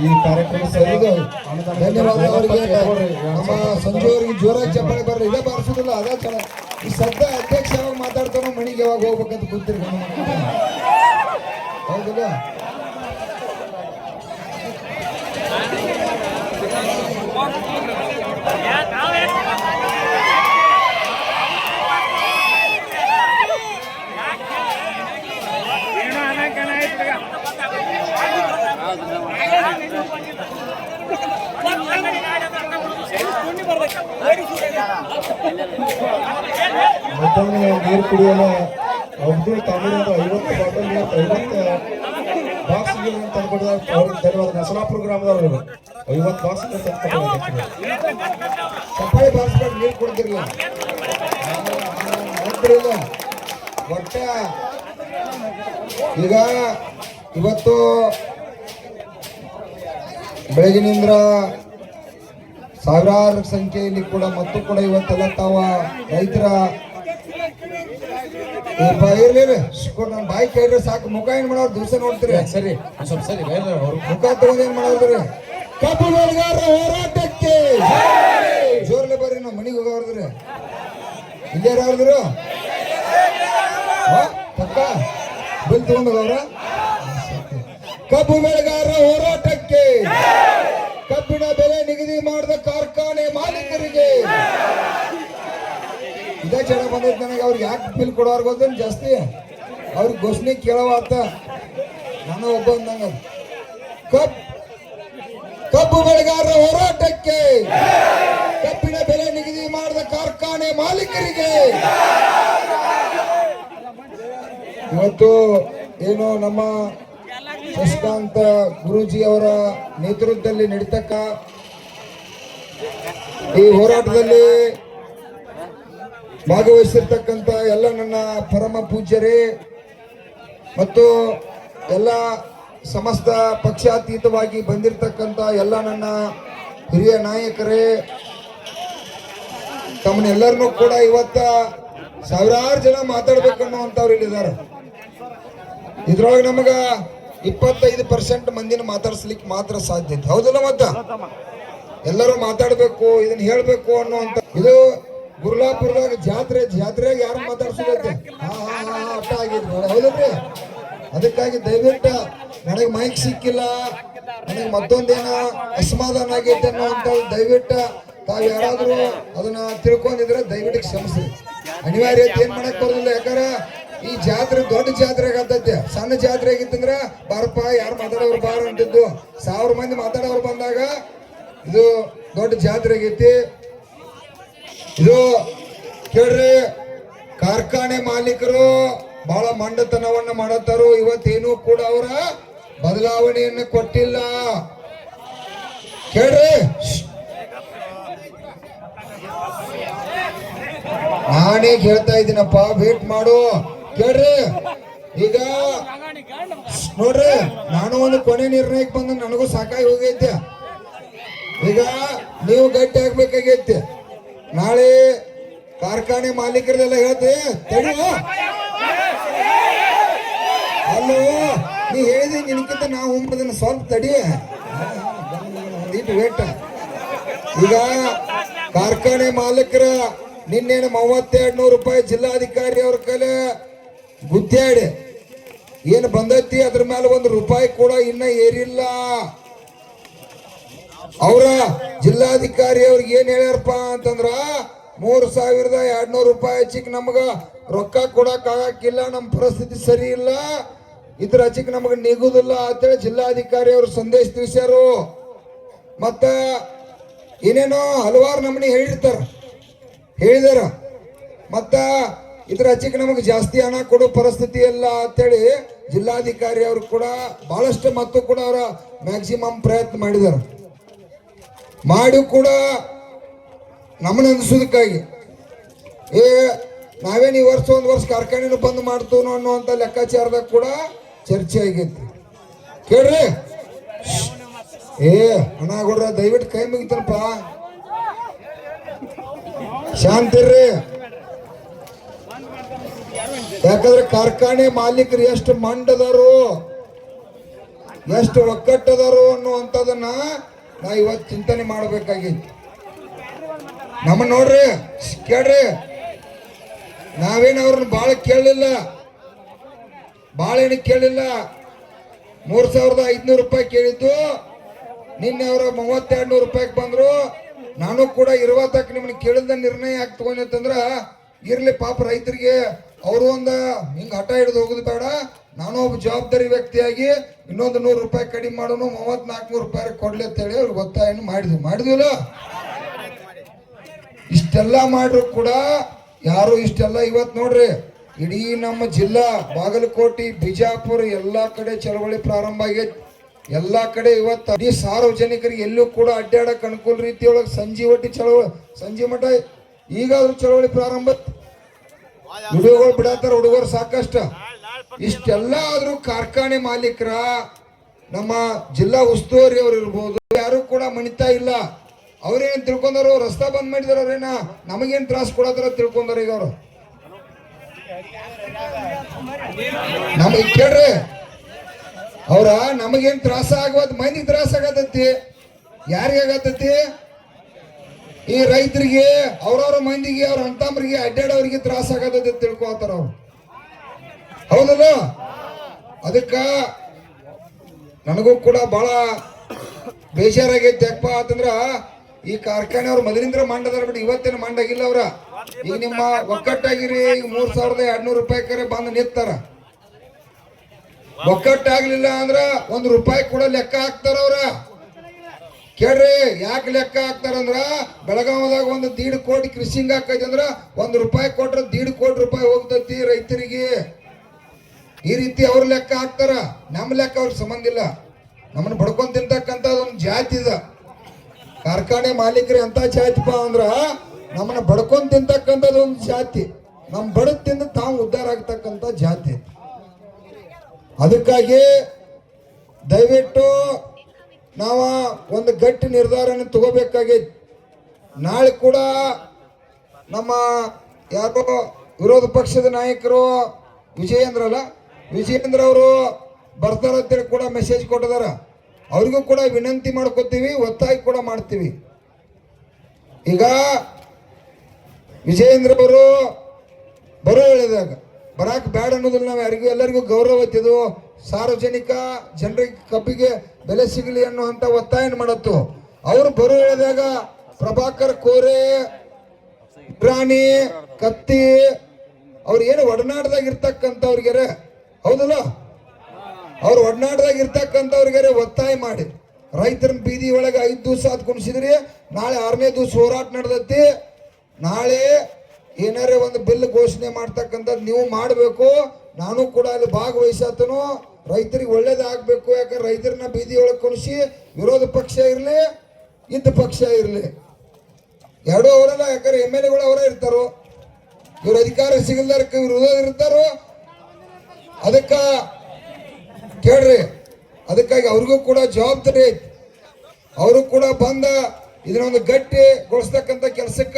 ಈ ಕಾರ್ಯಕ್ರಮ ಧನ್ಯವಾದ ಅವರಿಗೆ. ನಮ್ಮ ಸಂಜೆ ಅವರಿಗೆ ಚಪ್ಪಾಳೆ ಬರ್ರಿ ಇದೇ ಬಾರಿಸೋದಿಲ್ಲ. ಅದೇ ಚಲ ಈ ಸದ್ದ ಅಧ್ಯಕ್ಷ ಯಾವಾಗ ಮಾತಾಡ್ತಾನೋ ಮಣಿಗೆ ಯಾವಾಗ ಹೋಗ್ಬೇಕಂತ ಕೂತಿರಿ ಹೌದಿಲ್ಲ? ಮಧ್ಯಾಹ್ನ ನೀರು ಕುಡಿಯಲು ಅಬ್ದುಲ್ ತಮಿಳಿಂದ ಐವತ್ತು ಬಾಟಲ್ ಐವತ್ತು ಬಾಕ್ಸ್ ಅಂತ ಅವ್ರಿಗೆ ಧನ್ಯವಾದ. ನಸಲಾಪುರ ಗ್ರಾಮದವರು ಐವತ್ತು ಬಾಕ್ಸ್ ತಂದ್ಕೊಟ್ಟಿದ್ದಾರೆ ಚಪ್ಪಾಳೆ ಬಾರಿಸ್ಬೇಕು ನೀರು ಕೊಡ್ತಿರ್ಲಿಲ್ಲ ನೋಡ್ತಿರಲ್ಲ ಈಗ ಇವತ್ತು ಬೆಳಗಿನಿಂದ ಸಾವಿರಾರು ಸಂಖ್ಯೆಯಲ್ಲಿ ಕೂಡ ಮತ್ತು ಕೂಡ ಇವತ್ತೆಲ್ಲ ತಾವ ರೈತರ ನಾನು ಬಾಯಿ ಕೇಳಿದ್ರೆ ಸಾಕು. ಮುಖ ಏನ್ ಮಾಡೋರು? ದಿವಸ ನೋಡ್ತೀರಿ. ಸರಿ. ಸ್ವಲ್ಪ ಸರಿ ಮುಖ ತಗೊಂಡ್ ಏನ್ ಮಾಡೋದ್ರಿ? ಕಬ್ಬು ಬೆಳೆಗಾರರ ಹೋರಾಟಕ್ಕೆ. ಜೋರ್ಲೆ ಬರ್ರಿ ನಾವು ಮನೆಗೆ ಹೋಗೋರ್ದ್ರಿ. ಇಲ್ಲೇ ಯಾವ್ದ್ರು ಪಕ್ಕ. ಬಿಲ್ ತಗೊಂಡ್ರ ಕಬ್ಬು ಬೆಳೆಗಾರರ ಹೋರಾಟಕ್ಕೆ ಇದೇ ಬಂದೈತೆ ನನಗೆ ಅವ್ರಿಗೆ ಯಾಕೆ ಬಿಲ್ ಕೊಡೋರ್ಗ ಗೊತ್ತೇನು? ಜಾಸ್ತಿ ಅವ್ರಿಗೆ ಘೋಷಣೆ ಕೇಳವಾತ ನಾನು ಒಬ್ಬ ಅಂದಂಗ ಕಬ್ ಕಬ್ಬು ಬೆಳೆಗಾರರ ಹೋರಾಟಕ್ಕೆ ಕಬ್ಬಿನ ಬೆಲೆ ನಿಗದಿ ಮಾಡಿದ ಕಾರ್ಖಾನೆ ಮಾಲೀಕರಿಗೆ. ಇವತ್ತು ಏನು ನಮ್ಮ ಶಶಿಕಾಂತ ಗುರುಜಿ ಅವರ ನೇತೃತ್ವದಲ್ಲಿ ನಡೀತಕ್ಕ ಈ ಹೋರಾಟದಲ್ಲಿ ಭಾಗವಹಿಸಿರ್ತಕ್ಕಂಥ ಎಲ್ಲ ನನ್ನ ಪರಮ ಪೂಜ್ಯರೇ ಮತ್ತು ಎಲ್ಲ ಸಮಸ್ತ ಪಕ್ಷಾತೀತವಾಗಿ ಬಂದಿರತಕ್ಕಂಥ ಎಲ್ಲ ನನ್ನ ಹಿರಿಯ ನಾಯಕರೇ, ತಮ್ಮನ್ನೆಲ್ಲರನ್ನೂ ಕೂಡ ಇವತ್ತ ಸಾವಿರಾರು ಜನ ಮಾತಾಡ್ಬೇಕನ್ನುವಂಥವ್ರು ಇಲ್ಲಿದ್ದಾರೆ. ಇದ್ರೊಳಗೆ ನಮಗೆ ಇಪ್ಪತ್ತೈದು ಪರ್ಸೆಂಟ್ ಮಂದಿನ ಮಾತಾಡ್ಸ್ಲಿಕ್ಕೆ ಮಾತ್ರ ಸಾಧ್ಯತೆ ಹೌದಲ್ಲ ಮತ್ತ? ಎಲ್ಲರೂ ಮಾತಾಡಬೇಕು, ಇದನ್ನ ಹೇಳಬೇಕು ಅನ್ನುವಂಥ ಇದು ಗುರ್ಲಾಪುರದಾಗ ಜಾತ್ರೆ ಜಾತ್ರೆಗೆ ಯಾರು ಮಾತಾಡ್ಸೋದೈತೆ? ಹಾ ಹಾ ಹಾ ಅರ್ಥ ಅದಕ್ಕಾಗಿ ದಯವಿಟ್ಟು ನನಗೆ ಮೈಕ್ ಸಿಕ್ಕಿಲ್ಲ. ನನಗೆ ಮತ್ತೊಂದೇನ ಅಸಮಾಧಾನ ಆಗೈತೆ ಅನ್ನುವಂತ ದಯವಿಟ್ಟು ತಾವು ಯಾರಾದರೂ ಅದನ್ನ ತಿಳ್ಕೊಂಡಿದ್ರೆ ದಯವಿಟ್ಟು ಕ್ಷಮಿಸಿ. ಅನಿವಾರ್ಯತೆ ಏನ್ ಮಾಡಕ್ ಬರೋದಿಲ್ಲ. ಯಾಕಂದ್ರೆ ಈ ಜಾತ್ರೆ ದೊಡ್ಡ ಜಾತ್ರೆ ಆಗತ್ತೈತೆ ಸಣ್ಣ ಜಾತ್ರೆ ಆಗಿತ್ತಂದ್ರ ಬಾರಪ್ಪ, ಯಾರು ಮಾತಾಡೋರು ಬಾರ ಅಂತಿದ್ದು. ಸಾವಿರ ಮಂದಿ ಮಾತಾಡೋರು ಬಂದಾಗ ಇದು ದೊಡ್ಡ ಜಾತ್ರೆ ಆಗೈತಿ. ಇದು ಕೇಳ್ರಿ, ಕಾರ್ಖಾನೆ ಮಾಲೀಕರು ಬಹಳ ಮಂಡತನವನ್ನ ಮಾಡತ್ತಾರು, ಇವತ್ತೇನು ಕೂಡ ಅವರ ಬದಲಾವಣೆಯನ್ನು ಕೊಟ್ಟಿಲ್ಲ. ಕೇಳ್ರಿ. ನಾನೇ ಹೇಳ್ತಾ ಇದ್ದೀನಪ್ಪ ವೇಟ್ ಮಾಡು. ಕೇಳ್ರಿ. ಈಗ ನೋಡ್ರಿ, ನಾನು ಒಂದು ಕೊನೆ ನಿರ್ಣಯಕ್ಕೆ ಬಂದ ನನಗೂ ಸಾಕಾಗಿ ಹೋಗೈತೆ. ಈಗ ನೀವು ಗಟ್ಟಿ ಆಗ್ಬೇಕಾಗೈತಿ. ನಾಳೆ ಕಾರ್ಖಾನೆ ಮಾಲೀಕರದೆಲ್ಲ ಹೇಳ್ತೆ ತಡಿ ಅಲ್ಲೋ, ನೀ ಹೇಳಿದೆ ನಿನಕ್ಕಿಂತ ನಾವು ಉಂಬದನ್ನ ಸ್ವಲ್ಪ ತಡಿ. ವೇಟ್ ಈಗ ಕಾರ್ಖಾನೆ ಮಾಲೀಕರ ನಿನ್ನೇನು ಮೂವತ್ತೆರಡು ನೂರು ರೂಪಾಯಿ ಜಿಲ್ಲಾಧಿಕಾರಿ ಅವ್ರ ಕಲೆ ಗುದ್ದಾಡಿ ಏನು ಬಂದೈತಿ? ಅದ್ರ ಮೇಲೆ ಒಂದು ರೂಪಾಯಿ ಕೂಡ ಇನ್ನ ಏರಿಲ್ಲ. ಅವರ ಜಿಲ್ಲಾಧಿಕಾರಿ ಅವ್ರಿಗೆ ಏನ್ ಹೇಳ್ಯಾರಪ್ಪ ಅಂತಂದ್ರ ಮೂರ್ ಸಾವಿರದ ಎರಡ್ನೂರು ರೂಪಾಯಿ ಹಚ್ಚಿಕ್ ನಮಗ ರೊಕ್ಕ ಕೊಡಕ್ ಆಗಕ್ಕಿಲ್ಲ, ನಮ್ ಪರಿಸ್ಥಿತಿ ಸರಿ ಇಲ್ಲ, ಇದ್ರ ಹಚ್ಚಿಕ್ ನಮಗ ನಿಗುದಿಲ್ಲ ಅಂತೇಳಿ ಜಿಲ್ಲಾಧಿಕಾರಿ ಅವರು ಸಂದೇಶ ತಿಳಿಸ್ಯಾರು. ಮತ್ತ ಏನೇನೋ ಹಲವಾರು ನಮ್ನಿ ಹೇಳಿರ್ತಾರ, ಹೇಳಿದಾರ. ಮತ್ತ ಇದ್ರ ಹಚ್ಚಿಕ್ ನಮಗೆ ಜಾಸ್ತಿ ಹಣ ಕೊಡೋ ಪರಿಸ್ಥಿತಿ ಇಲ್ಲ ಅಂತೇಳಿ ಜಿಲ್ಲಾಧಿಕಾರಿ ಅವರು ಕೂಡ ಬಹಳಷ್ಟು ಮತ್ತು ಕೂಡ ಅವರ ಮ್ಯಾಕ್ಸಿಮಮ್ ಪ್ರಯತ್ನ ಮಾಡಿದಾರೆ. ಮಾಡಿ ಕೂಡ ನಮ್ಮನ್ನ ಅನ್ಸೋದಕ್ಕಾಗಿ ಏ, ನಾವೇನು ಈ ವರ್ಷ ಒಂದು ವರ್ಷ ಕಾರ್ಖಾನೆನ ಬಂದ್ ಮಾಡ್ತೇವೆ ಅನ್ನುವಂಥ ಲೆಕ್ಕಾಚಾರದಾಗ ಕೂಡ ಚರ್ಚೆ ಆಗೈತಿ. ಕೇಳ್ರಿ. ಏ, ಅಣ್ಣ ಕೊಡ್ರ ದಯವಿಟ್ಟು ಕೈ ಮುಗಿತಾರಪ್ಪ ಶಾಂತಿರ್ರಿ ಯಾಕಂದ್ರೆ ಕಾರ್ಖಾನೆ ಮಾಲೀಕರು ಎಷ್ಟು ಮಂಡದಾರು ಎಷ್ಟು ಒಕ್ಕಟ್ಟದಾರು ಅನ್ನುವಂಥದ್ದನ್ನ ನಾ ಇವತ್ತು ಚಿಂತನೆ ಮಾಡಬೇಕಾಗಿತ್ತು ನಮ್ಮ ನೋಡ್ರಿ, ಕೇಳ್ರಿ. ನಾವೇನು ಅವ್ರನ್ನ ಭಾಳ ಕೇಳಲಿಲ್ಲ. ಭಾಳ ಏನು ಕೇಳಿಲ್ಲ. ಮೂರು ಸಾವಿರದ ಐದ್ನೂರು ರೂಪಾಯಿ ಕೇಳಿದ್ದು. ನಿನ್ನೆ ಅವರು ಮೂವತ್ತೆರಡು ನೂರು ರೂಪಾಯಿಗೆ ಬಂದ್ರು. ನಾನು ಕೂಡ ಇರುವತ್ತಕ್ಕೆ ನಿಮ್ಮನ್ನ ಕೇಳಿದ ನಿರ್ಣಯ ಯಾಕೆ ತಗೊಂಡಿತ್ತಂದ್ರ ಇರ್ಲಿ ಪಾಪ ರೈತರಿಗೆ, ಅವರು ಒಂದು ಹಿಂಗೆ ಹಠ ಹಿಡಿದು ಹೋಗುದು ಬೇಡ. ನಾನು ಒಬ್ಬ ಜವಾಬ್ದಾರಿ ವ್ಯಕ್ತಿಯಾಗಿ ಇನ್ನೊಂದು ನೂರು ರೂಪಾಯಿ ಕಡಿಮೆ ಮಾಡೋನು ಮೂವತ್ ನಾಲ್ಕುನೂರು ರೂಪಾಯಿ ಕೊಡ್ಲಿ ಅಂತ ಹೇಳಿ ಅವ್ರಿಗೆ ಒತ್ತಾಯನ ಮಾಡಿದ್ವಿ. ಮಾಡಿದ್ವಿಲ್ಲ? ಇಷ್ಟೆಲ್ಲ ಮಾಡ್ರು ಕೂಡ ಯಾರು ಇಷ್ಟೆಲ್ಲ ಇವತ್ತು ನೋಡ್ರಿ ಇಡೀ ನಮ್ಮ ಜಿಲ್ಲಾ ಬಾಗಲಕೋಟೆ ಬಿಜಾಪುರ ಎಲ್ಲಾ ಕಡೆ ಚಳವಳಿ ಪ್ರಾರಂಭ ಆಗೈತಿ. ಎಲ್ಲಾ ಕಡೆ ಇವತ್ತು ಇಡೀ ಸಾರ್ವಜನಿಕರಿಗೆ ಎಲ್ಲೂ ಕೂಡ ಅಡ್ಡಾಡಕ್ ಅನುಕೂಲ ರೀತಿಯೊಳಗೆ ಸಂಜೆ ಒಟ್ಟಿ ಚಳವಳಿ ಸಂಜೆ ಮಠ ಈಗಾದ್ರೂ ಚಳವಳಿ ಪ್ರಾರಂಭ ಹುಡುಗರು ಬಿಡತ್ತಾರ ಹುಡುಗರು ಸಾಕಷ್ಟ. ಇಷ್ಟೆಲ್ಲ ಆದ್ರೂ ಕಾರ್ಖಾನೆ ಮಾಲೀಕರ, ನಮ್ಮ ಜಿಲ್ಲಾ ಉಸ್ತುವಾರಿ ಅವ್ರು ಇರ್ಬೋದು, ಯಾರು ಕೂಡ ಮಣಿತಾ ಇಲ್ಲ. ಅವ್ರೇನ್ ತಿಳ್ಕೊಂಡಾರು ರಸ್ತಾ ಬಂದ್ ಮಾಡಿದಾರ ಅವ್ರೇನ, ನಮಗೇನ್ ತ್ರಾಸ ಕೊಡೋದ್ರ ತಿಳ್ಕೊಂಡಾರ ಈಗ ಅವರು. ನಮಗ್ ಕೇಳ್ರಿ, ಅವ್ರ ನಮಗೇನ್ ತ್ರಾಸ ಆಗವತ್ ಮಂದಿಗೆ ತ್ರಾಸ ಆಗತೈತಿ ಯಾರಿಗೆ ಈ ರೈತರಿಗೆ, ಅವ್ರವ್ರ ಮಂದಿಗೆ, ಅವ್ರ ಅಂತಂಬ್ರಿಗೆ ಅಡ್ಡಾಡೋರಿಗೆ ತ್ರಾಸ ಆಗತೈತಿ ತಿಳ್ಕೊತಾರ ಅವ್ರು. ಹೌದಲ್ಲ? ಅದಕ್ಕ ನನಗೂ ಕೂಡ ಬಹಳ ಬೇಜಾರಾಗೈತೆ ಯಾಕಪ್ಪ ಅಂತಂದ್ರ ಈ ಕಾರ್ಖಾನೆ ಅವ್ರು ಮೊದಲಿಂದ್ರ ಮಂಡದಾರ ಬಿಟ್ಟು ಇವತ್ತೇನು ಮಂಡಾಗಿಲ್ಲ ಅವ್ರ. ಈಗ ನಿಮ್ಮ ಒಕ್ಕಟ್ಟಾಗಿರಿ, ಈಗ ಮೂರ್ ಸಾವಿರದ ಎರಡ್ನೂರು ರೂಪಾಯಿ ಕರೆ ಬಂದು ನಿಂತಾರ. ಒಕ್ಕಟ್ಟಾಗ್ಲಿಲ್ಲ ಅಂದ್ರ ಒಂದ್ ರೂಪಾಯಿ ಕೂಡ ಲೆಕ್ಕ ಹಾಕ್ತಾರ ಅವ್ರ. ಕೇಳ್ರಿ, ಯಾಕೆ ಲೆಕ್ಕ ಹಾಕ್ತಾರಂದ್ರ ಬೆಳಗಾವದಾಗ ಒಂದು ದೀಡ್ ಕೋಟಿ ಕೃಷಿಂಗ್ ಹಾಕೈತಿ ಅಂದ್ರ ಒಂದ್ ರೂಪಾಯಿ ಕೊಟ್ರ ದೀಡ್ ಕೋಟಿ ರೂಪಾಯಿ ಹೋಗ್ತೈತಿ ರೈತರಿಗೆ. ಈ ರೀತಿ ಅವ್ರ ಲೆಕ್ಕ ಹಾಕ್ತಾರ ನಮ್ಮ ಲೆಕ್ಕ ಅವ್ರಿಗೆ ಸಂಬಂಧ ಇಲ್ಲ. ನಮ್ಮನ್ನು ಬಡ್ಕೊಂಡ್ ತಿಂತಕ್ಕಂತ ಒಂದು ಜಾತಿ ಇದ. ಕಾರ್ಖಾನೆ ಮಾಲೀಕರು ಎಂತ ಜಾತಿಪ ಅಂದ್ರ, ನಮ್ಮನ್ನ ಬಡ್ಕೊಂಡ್ ತಿಂತಕ್ಕಂಥದ್ದು ಒಂದು ಜಾತಿ. ನಮ್ಮ ಬಡದ್ ತಿಂದು ತಾವು ಉದ್ಧಾರ ಆಗ್ತಕ್ಕಂಥ ಜಾತಿ. ಅದಕ್ಕಾಗಿ ದಯವಿಟ್ಟು ನಾವ ಒಂದು ಗಟ್ಟಿ ನಿರ್ಧಾರನ ತಗೋಬೇಕಾಗೈತಿ. ನಾಳೆ ಕೂಡ ನಮ್ಮ ಯಾರೋ ವಿರೋಧ ಪಕ್ಷದ ನಾಯಕರು ವಿಜಯೇಂದ್ರ ಅಲ್ಲ ವಿಜಯೇಂದ್ರ ಅವರು ಬರ್ತಾರ ಅಂತೇಳಿ ಕೂಡ ಮೆಸೇಜ್ ಕೊಟ್ಟಿದ್ದಾರೆ. ಅವ್ರಿಗೂ ಕೂಡ ವಿನಂತಿ ಮಾಡ್ಕೋತೀವಿ, ಒತ್ತಾಯ ಕೂಡ ಮಾಡ್ತೀವಿ. ಈಗ ವಿಜಯೇಂದ್ರ ಅವರು ಬರೋ ಹೇಳಿದಾಗ, ಬರಾಕ್ ಬ್ಯಾಡ ಅನ್ನೋದಿಲ್ಲ ನಾವು ಯಾರಿಗೂ, ಎಲ್ಲರಿಗೂ ಗೌರವ ಐತಿದು ಸಾರ್ವಜನಿಕ ಜನರಿಗೆ ಕಬ್ಬಿಗೆ ಬೆಲೆ ಸಿಗಲಿ ಅನ್ನುವಂಥ ಒತ್ತಾಯ ಮಾಡತ್ತು. ಅವರು ಬರೋ ಹೇಳಿದಾಗ ಪ್ರಭಾಕರ್ ಕೋರೆ ಪ್ರಾಣಿ ಕತ್ತಿ, ಅವ್ರು ಏನು ಒಡನಾಟದಾಗ ಇರ್ತಕ್ಕಂಥವ್ರಿಗೆ ಹೌದಲ್ಲ? ಅವ್ರು ಒಡನಾಟದಾಗ ಇರ್ತಕ್ಕಂಥವ್ರಿಗೆ ಒತ್ತಾಯ ಮಾಡಿ. ರೈತರನ್ನ ಬೀದಿ ಒಳಗೆ ಐದು ದಿವಸ ಅದ್ ಕುಣಿಸಿದ್ರಿ, ನಾಳೆ ಆರನೇ ದಿವಸ ಹೋರಾಟ ನಡೆದೈತಿ. ನಾಳೆ ಏನಾರೇ ಒಂದು ಬಿಲ್ ಘೋಷಣೆ ಮಾಡ್ತಕ್ಕಂಥದ್ದು ನೀವು ಮಾಡಬೇಕು, ನಾನು ಕೂಡ ಅಲ್ಲಿ ಭಾಗವಹಿಸತನು. ರೈತರಿಗೆ ಒಳ್ಳೇದಾಗಬೇಕು ಯಾಕಂದ್ರೆ ರೈತರನ್ನ ಬೀದಿ ಒಳಗೆ ಕುಣಿಸಿ ವಿರೋಧ ಪಕ್ಷ ಇರಲಿ ಇದ್ದ ಪಕ್ಷ ಇರಲಿ. ಎರಡೂ ಅವರಲ್ಲ, ಯಾಕಂದ್ರೆ ಎಂ ಎಲ್ ಎಗಳು ಅವರೇ ಇರ್ತಾರೋ. ಇವ್ರ ಅಧಿಕಾರ ಸಿಗಲ್ದಾರ ಇವ್ರು ಇರ್ತಾರೋ. ಅದಕ್ಕ ಕೇಳ್ರಿ. ಅದಕ್ಕಾಗಿ ಅವ್ರಿಗೂ ಕೂಡ ಜವಾಬ್ದಾರಿ ಐತಿ. ಅವರು ಕೂಡ ಬಂದ ಇದನ್ನೊಂದು ಗಟ್ಟಿಗೊಳಿಸ್ತಕ್ಕಂಥ ಕೆಲಸಕ್ಕ